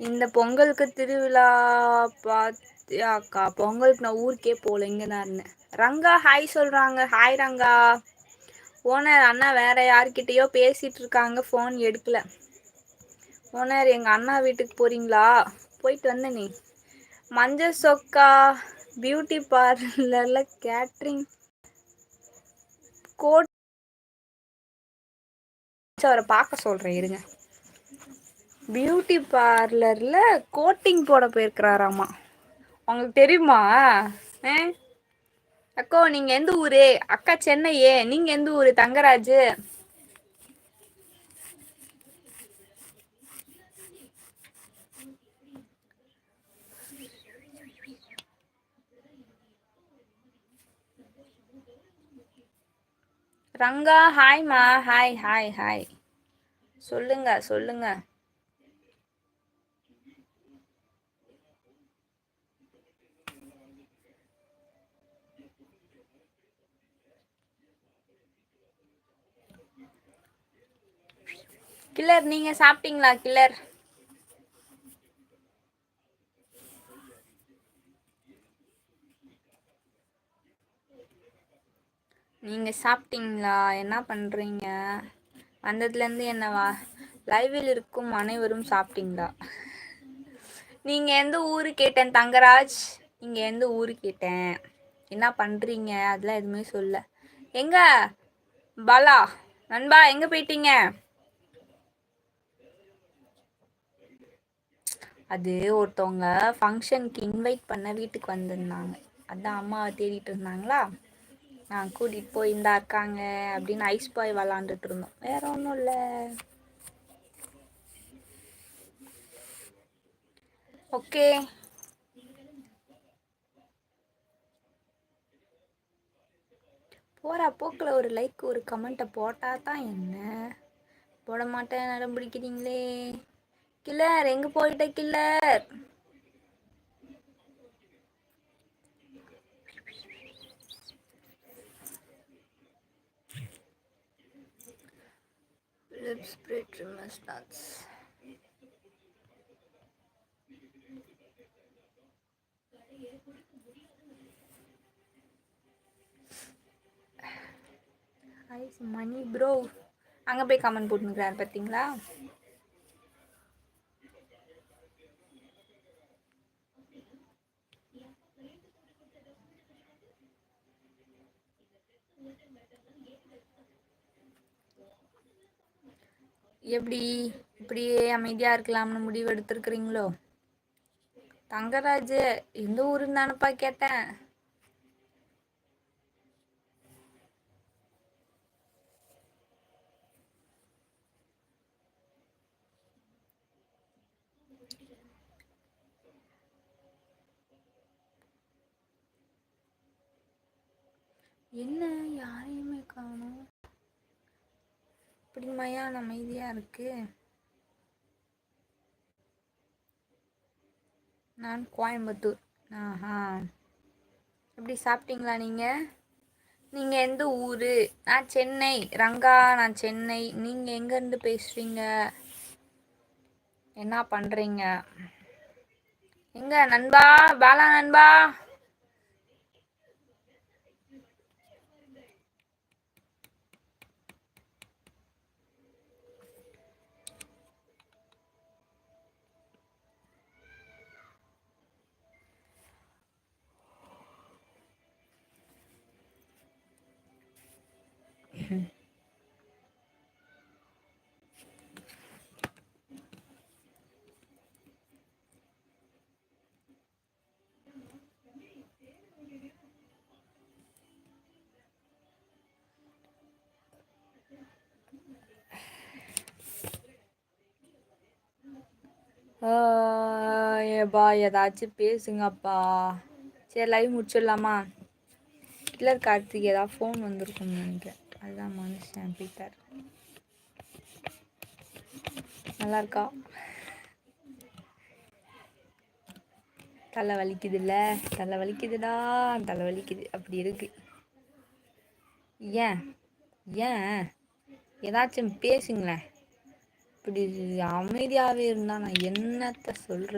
இந்த பொங்கலுக்கு திருவிழா பாத்தியாக்கா பொங்கலுக்கு நான் ஊருக்கே போகல இங்கே தான் இருந்தேன். ரங்கா ஹாய் சொல்கிறாங்க ஹாய் ரங்கா. ஓனர் அண்ணா வேற யார்கிட்டயோ பேசிட்டு இருக்காங்க ஃபோன் எடுக்கல. ஓனர் எங்கள் அண்ணா வீட்டுக்கு போறீங்களா? போயிட்டு வந்த நீ. மஞ்சள் சொக்கா பியூட்டி பார்லர்ல கேட்ரிங் கோட் அவரை பார்க்க சொல்கிறேன் இருங்க. பியூட்டி பார்லரில் கோட்டிங் போட போயிருக்கிறாராமா. உங்களுக்கு தெரியுமா? ஆ? அக்கோ நீங்கள் எந்த ஊரு? அக்கா சென்னையே. நீங்கள் எந்த ஊர்? தங்கராஜு. ரங்கா ஹாய்மா ஹாய் ஹாய் ஹாய் சொல்லுங்க சொல்லுங்க. கில்லர் நீங்க சாப்பிட்டீங்களா கில்லர்? நீங்க சாப்பிட்டீங்களா? என்ன பண்றீங்க? வந்ததுல இருந்து என்னவா லைவில் இருக்கும் அனைவரும் சாப்பிட்டீங்களா? நீங்க எந்த ஊரு கேட்டேன் தங்கராஜ்? நீங்க எந்த ஊரு கேட்டேன்? என்ன பண்றீங்க? அதெல்லாம் எதுவுமே சொல்ல. எங்க? பாலா நண்பா எங்க போயிட்டீங்க? அது ஒருத்தவங்க ஃபங்க்ஷனுக்கு இன்வைட் பண்ண வீட்டுக்கு வந்திருந்தாங்க. அதான் அம்மாவை தேடிட்டு இருந்தாங்களா? நான் கூட்டிகிட்டு போய் இந்தா இருக்காங்க அப்படின்னு ஐஸ் பாய் விளாண்டுட்டு இருந்தோம். வேற ஒன்றும் இல்லை. ஓகே போகிற போக்கில் ஒரு லைக் ஒரு கமெண்ட்டை போட்டால் தான் என்ன? போட மாட்டேன் நடம் பிடிக்கிறீங்களே கில்லர் எங்கே போயிட்ட killer lip spray trimmer starts. Ice மணி ப்ரோ அங்கே போய் கமெண்ட் போட்டுக்கிறாரு பார்த்தீங்களா எப்படி இப்படியே அமைதியாக இருக்கலாம்னு முடிவு எடுத்திருக்கிறீங்களோ? தங்கராஜ் எந்த ஊருன்னு தானப்பா கேட்டேன். என்ன? யாரையுமே காணும். இப்படி மயான அமைதியாக இருக்கு. நான் கோயம்புத்தூர். ஆஹா. எப்படி சாப்பிட்டீங்களா நீங்கள் நீங்கள் எந்த ஊர்? நான் சென்னை. ரங்கா நான் சென்னை. நீங்கள் எங்கேருந்து பேசுகிறீங்க என்ன பண்ணுறீங்க எங்க நண்பா? பாலா நண்பா? ஏப்பா ஏதாச்சும் பேசுங்கப்பா. சரி லைவ் முடிச்சிடலாமா? இல்லை கார்த்திக் ஏதாவது ஃபோன் வந்திருக்கும்னு நினைக்கிறேன். அதுதான் மனுஷன் பீட்டர். நல்லா இருக்கா தலை வலிக்குதுல்ல? தலை வலிக்குதுடா தலை வலிக்குது. அப்படி இருக்கு. ஏன்? ஏன்? ஏதாச்சும் பேசுங்களேன். இப்படி அமைதியாகவே இருந்தா நான் என்னத்த சொல்றது?